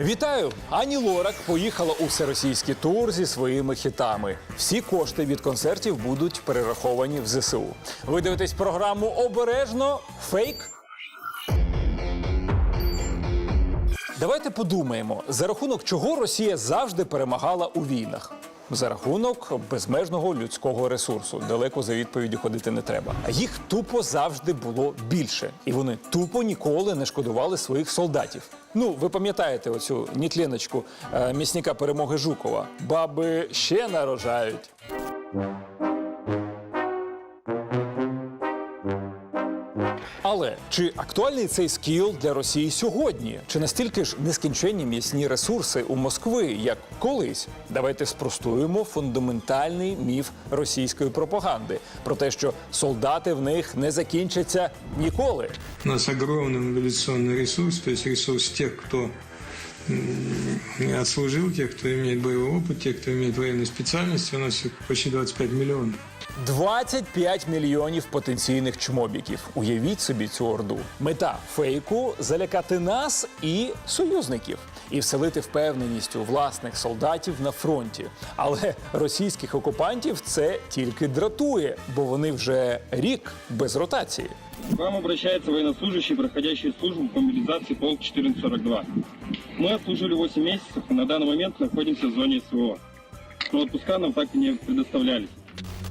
Вітаю! Ані Лорак поїхала у всеросійський тур зі своїми хітами. Всі кошти від концертів будуть перераховані в ЗСУ. Ви дивитесь програму обережно фейк. Давайте подумаємо, за рахунок чого Росія завжди перемагала у війнах. За рахунок безмежного людського ресурсу. Далеко за відповіддю ходити не треба. Їх тупо завжди було більше, і вони тупо ніколи не шкодували своїх солдатів. Ну, ви пам'ятаєте оцю нітленочку е, місника перемоги Жукова. Баби ще нарожають. Але чи актуальний цей скіл для Росії сьогодні? Чи настільки ж нескінченні м'ясні ресурси у Москви, як колись? Давайте спростуємо фундаментальний міф російської пропаганди про те, що солдати в них не закінчаться ніколи. У нас огромный мобилизационный ресурс, то есть ресурс тех, кто м, отслужил, тех, кто имеет боевой опыт, тех, кто имеет военные специальности. У нас их почти 25 миллионов. 25 мільйонів потенційних чмобіків. Уявіть собі цю орду. Мета фейку залякати нас і союзників. І вселити впевненість у власних солдатів на фронті. Але російських окупантів це тільки дратує, бо вони вже рік без ротації. Вам обращается военнослужащий, проходящий службу по мобилизации полк 1442. Мы отслужили 8 месяцев и на данный момент находимся в зоне СВО. Но отпуска нам так и не предоставлялись.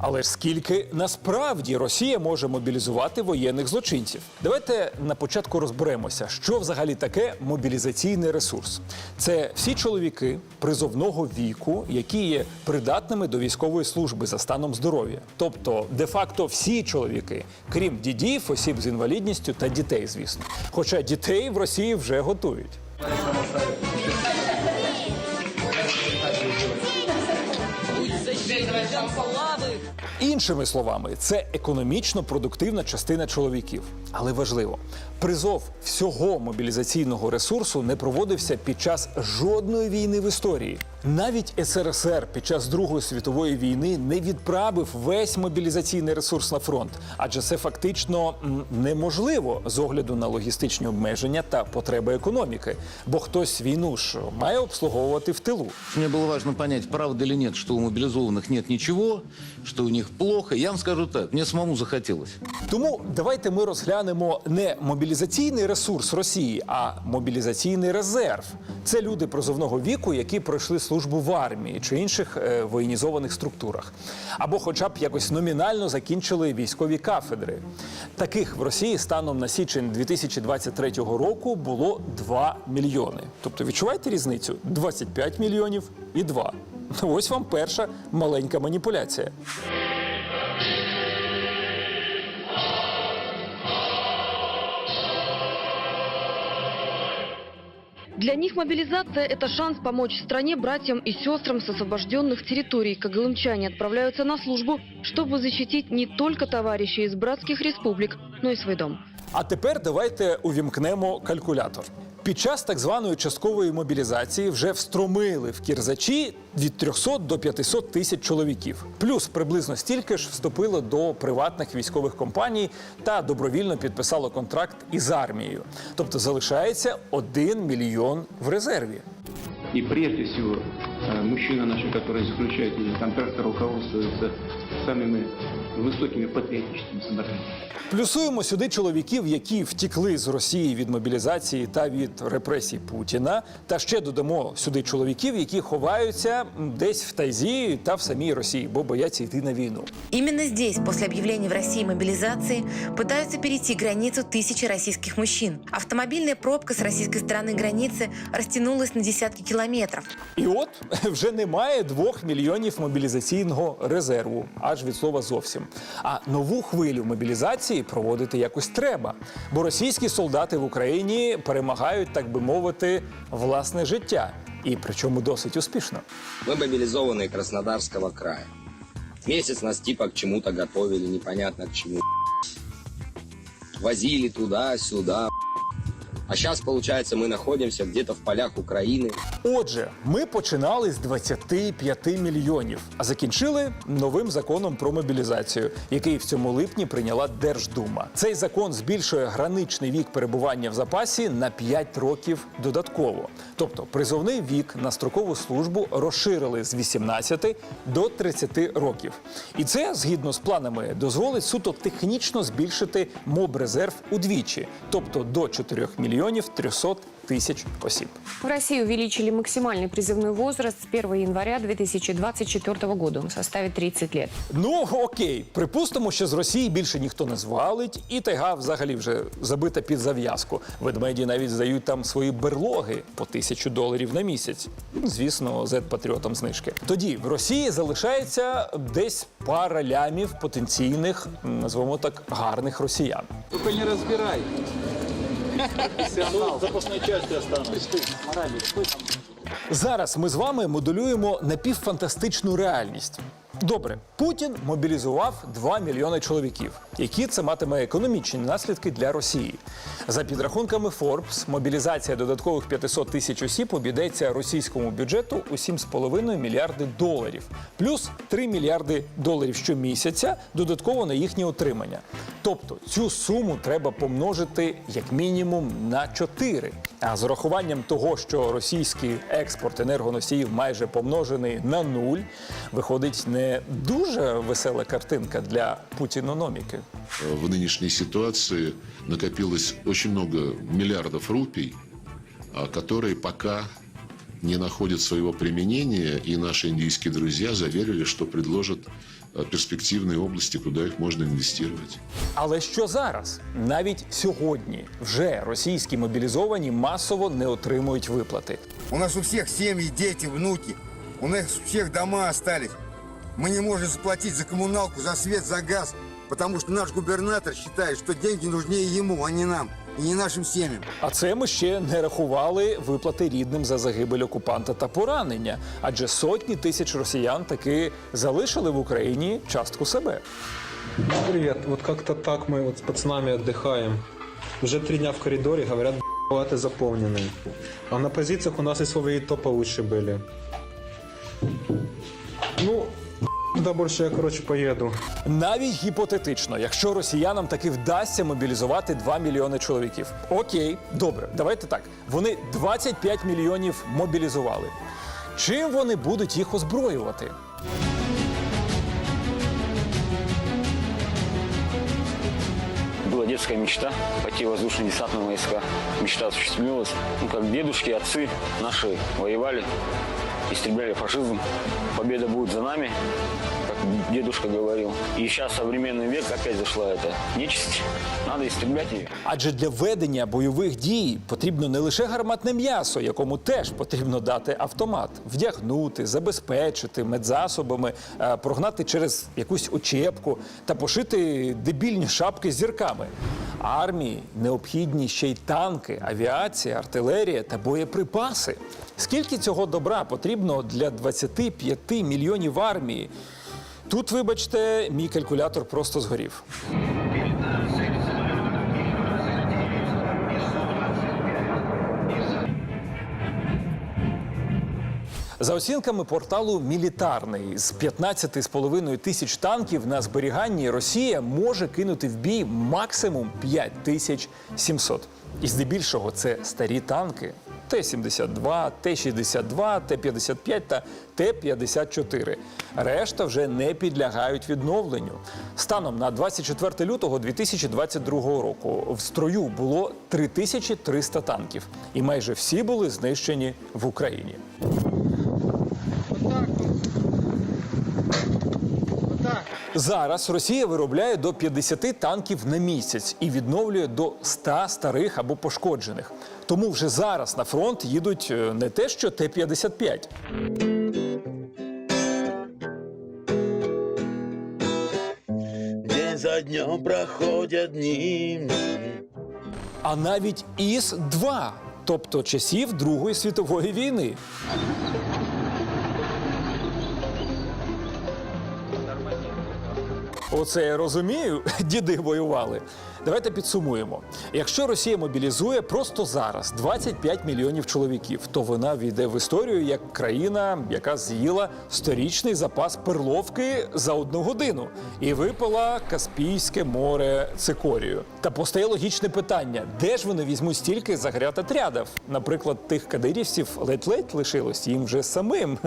Але ж скільки насправді Росія може мобілізувати воєнних злочинців? Давайте на початку розберемося, що взагалі таке мобілізаційний ресурс. Це всі чоловіки призовного віку, які є придатними до військової служби за станом здоров'я. Тобто, де-факто всі чоловіки, крім дідів, осіб з інвалідністю та дітей, звісно. Хоча дітей в Росії вже готують. Іншими словами, це економічно продуктивна частина чоловіків. Але важливо, призов всього мобілізаційного ресурсу не проводився під час жодної війни в історії. Навіть СРСР під час Другої світової війни не відправив весь мобілізаційний ресурс на фронт, адже це фактично неможливо з огляду на логістичні обмеження та потреби економіки. Бо хтось війну ж має обслуговувати в тилу. Мне было важно понять, правда или нет, что у мобилизованных нет ничего, что у них плохо. Я вам скажу так, мне самому захотелось. Тому давайте ми розглянемо не мобілізаційний ресурс Росії, а мобілізаційний резерв. Це люди призовного віку, які пройшли службу в армії чи інших е, воєнізованих структурах, або, хоча б якось номінально закінчили військові кафедри. Таких в Росії станом на січень 2023 року було 2 мільйони. Тобто відчуваєте різницю? 25 мільйонів і 2. Ось вам перша маленька маніпуляція. Для них мобилизация – это шанс помочь стране, братьям и сестрам с освобожденных территорий, как голымчане отправляются на службу, чтобы защитить не только товарищей из братских республик, но и свой дом. А тепер давайте увімкнемо калькулятор. Під час так званої часткової мобілізації вже встромили в кірзачі від 300 до 500 тисяч чоловіків. Плюс приблизно стільки ж вступило до приватних військових компаній та добровільно підписало контракт із армією. Тобто залишається 1 мільйон в резерві. И прежде всего, э, мужчины наши, которые заключают эти контракты, руководствуются самыми высокими патриотическими стандартами. Плюсуємо сюди чоловіків, які втікли з Росії від мобілізації та від репресій Путіна. Та ще додамо сюди чоловіків, які ховаються м, десь в Тайзі та в самій Росії, бо бояться йти на війну. Именно здесь, после объявления в России мобилизации, пытаются перейти границу тысячи российских мужчин. Автомобильная пробка с российской стороны границы растянулась на десятки километров. І от вже немає двох мільйонів мобілізаційного резерву, аж від слова зовсім. А нову хвилю мобілізації проводити якось треба. Бо російські солдати в Україні перемагають, так би мовити, власне життя. І причому досить успішно. Ми мобілізовані Краснодарського краю. Месяц нас типа к чему-то готовили, непонятно к чему. Возили туда-сюда. А сейчас, получается, мы находимся где-то в полях Украины. Отже, ми починали з 25 мільйонів, а закінчили новим законом про мобілізацію, який в цьому липні прийняла Держдума. Цей закон збільшує граничний вік перебування в запасі на 5 років додатково. Тобто призовний вік на строкову службу розширили з 18 до 30 років. І це, згідно з планами, дозволить суто технічно збільшити мобрезерв удвічі, тобто до 4 мільйонів 300 тисяч осіб. В России увеличили максимальный призывной возраст с 1 января 2024 года. Он составит 30 лет. Ну окей, припустимо, що з Росії більше ніхто не звалить, і тайга взагалі вже забита під зав'язку. Ведмеді навіть здають там свої берлоги по тисячу доларів на місяць. Звісно, зет-патріотам знижки. Тоді в Росії залишається десь пара лямів потенційних, назвемо так, гарних росіян. Только не разбирай. Профессионал. запасной части останусь. Зараз ми з вами моделюємо напівфантастичну реальність. Добре, Путін мобілізував 2 мільйони чоловіків. Які це матиме економічні наслідки для Росії? За підрахунками Forbes, мобілізація додаткових 500 тисяч осіб обійдеться російському бюджету у 7,5 мільярди доларів, плюс 3 мільярди доларів щомісяця додатково на їхнє утримання. Тобто цю суму треба помножити як мінімум на 4. А з урахуванням того, що російський експорт енергоносіїв майже помножений на нуль, виходить не дуже весела картинка для путінономіки. в нынешней ситуации накопилось очень много миллиардов рупий, а, которые пока не находят своего применения, и наши индийские друзья заверили, что предложат а, перспективные области, куда их можно инвестировать. Але що зараз? Навіть сьогодні вже російські мобілізовані масово не отримують виплати. У нас у всех семьи, дети, внуки. У нас у всех дома остались. Мы не можем заплатить за коммуналку, за свет, за газ, потому что наш губернатор считает, что деньги нужнее ему, а не нам, и не нашим семьям. А це ми ще не рахували виплати рідним за загибель окупанта та поранення, адже сотні тисяч росіян таки залишили в Україні частку себе. Привет, вот как-то так мы вот с пацанами отдыхаем. Уже три дня в коридоре, говорят, палаты заполнены. А на позициях у нас и свои то получше были. Ну, куда больше я, короче, поїду. Навіть гіпотетично, якщо росіянам таки вдасться мобілізувати 2 мільйони чоловіків. Окей, добре, давайте так. Вони 25 мільйонів мобілізували. Чим вони будуть їх озброювати? Детская мечта пойти в воздушно-десантные войска. Мечта осуществилась. Ну, как дедушки, отцы наши воевали, истребляли фашизм. Победа будет за нами, дедушка говорил. И сейчас современный век опять зашла эта нечисть. Надо истреблять ее. Адже для ведення бойових дій потрібно не лише гарматне м'ясо, якому теж потрібно дати автомат, вдягнути, забезпечити медзасобами, е, прогнати через якусь очепку та пошити дебільні шапки з зірками. Армії необхідні ще й танки, авіація, артилерія та боєприпаси. Скільки цього добра потрібно для 25 мільйонів армії? Тут, вибачте, мій калькулятор просто згорів. За оцінками порталу Мілітарний з 15,5 тисяч танків на зберіганні Росія може кинути в бій максимум 5700. І здебільшого це старі танки. Т-72, Т-62, Т-55 та Т-54. Решта вже не підлягають відновленню. Станом на 24 лютого 2022 року в строю було 3300 танків, і майже всі були знищені в Україні. Зараз Росія виробляє до 50 танків на місяць і відновлює до 100 старих або пошкоджених. Тому вже зараз на фронт їдуть е, не те, що Т-55. День за днем проходят дни. а навіть ІС-2, тобто часів Другої світової війни. Оце я розумію, діди воювали. Давайте підсумуємо. Якщо Росія мобілізує просто зараз 25 мільйонів чоловіків, то вона війде в історію як країна, яка з'їла сторічний запас перловки за одну годину і випила Каспійське море цикорію. Та постає логічне питання: де ж вони візьмуть стільки загрятотрядів? Наприклад, тих кадирівців ледь-ледь лишилось, їм вже самим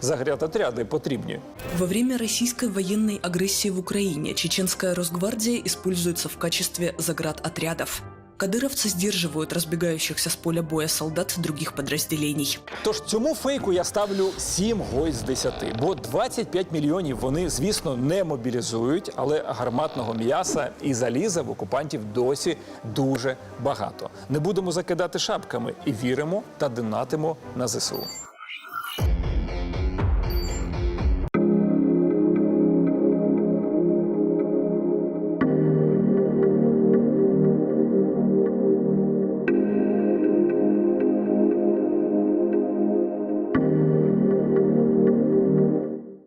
загрятотряди потрібні. Во время российской военной агрессии в Украине чеченская Росгвардия используется в качестве заградотрядов. Кадыровцы сдерживают разбегающихся с поля боя солдат других подразделений. Тож цьому фейку я ставлю 7 гой з 10, бо 25 мільйонів вони, звісно, не мобілізують, але гарматного м'яса і заліза в окупантів досі дуже багато. Не будемо закидати шапками і віримо та донатимо на ЗСУ.